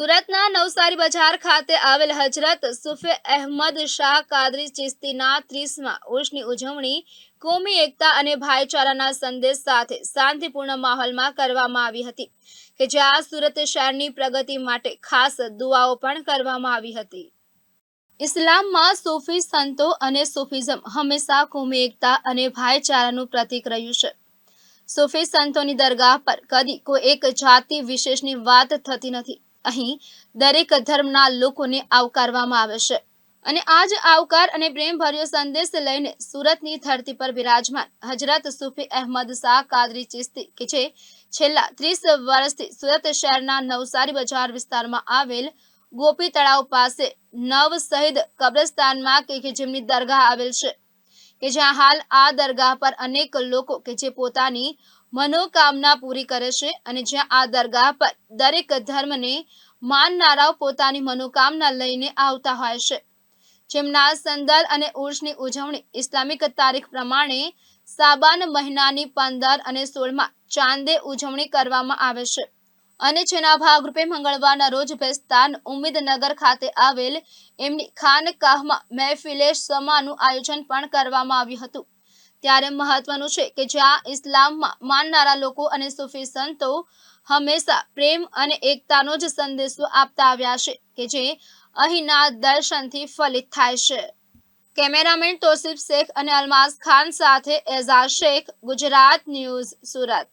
સુરતના નવસારી બજાર ખાતે આવેલ હજરત સુફે અહેમદ શાહ કાદરી ચિસ્તીના ત્રીસમાં ઉર્ષની ઉજવણી કોમી એકતા અને ભાઈચારાના સંદેશ સાથે શાંતિપૂર્ણ માહોલમાં કરવામાં આવી હતી કે જ્યાં સુરત શહેરની પ્રગતિ માટે ખાસ દુઆઓ પણ કરવામાં આવી હતી. ઇસ્લામમાં સૂફી સંતો અને સૂફિઝમ હંમેશા કોમી એકતા અને ભાઈચારાનું પ્રતીક રહ્યું છે. સૂફી સંતોની દરગાહ પર કદી કોઈ એક જાતિ વિશેષની વાત થતી નથી. અહીં દરેક ધર્મના લોકોને આવકારવામાં આવે અને આ આવકાર અને પ્રેમભર્યો સંદેશ લઈને સુરતની ધરતી પર બિરાજમાન હજરત સુફી અહેમદ શાહ કાદરી ચિસ્તી, કે જે છેલ્લા ત્રીસ વર્ષથી સુરત શહેરના નવસારી બજાર વિસ્તારમાં આવેલ ગોપી તળાવ પાસે નવ શહીદ કબ્રસ્તાનમાં કે જેમની દરગાહ આવેલ છે. કે જ્યાં હાલ આ દરગાહ પર અનેક લોકો કે જે પોતાની મનોકામના પૂરી કરે છે અને જ્યાં આ દરગાહ પર દરેક ધર્મને માનનારાઓ પોતાની મનોકામના લઈને આવતા હોય છે. જેમના સંદર અને ઉર્ષની ઉજવણી ઇસ્લામિક તારીખ પ્રમાણે સાબાન મહિનાની પંદર અને સોળમાં ચાંદે ઉજવણી કરવામાં આવે છે. અને જેના ભાગરૂપે મંગળવારના રોજ ભેસ્તાન ઉમેદનગર ખાતે આવેલ એમની ખાનકાહમાં મહેફિલે સમાનું આયોજન પણ કરવામાં આવ્યું હતું. ત્યારે મહત્વનું છે કે જ્યાં ઇસ્લામમાં માનનારા લોકો અને સૂફી સંતો હંમેશા પ્રેમ અને એકતાનો જ સંદેશો આપતા આવ્યા છે કે જે અહીંના દર્શનથી ફલિત થાય છે. કેમેરામેન તોસિફ શેખ અને અલમાઝ ખાન સાથે એઝાઝ શેખ, ગુજરાત ન્યૂઝ સુરત.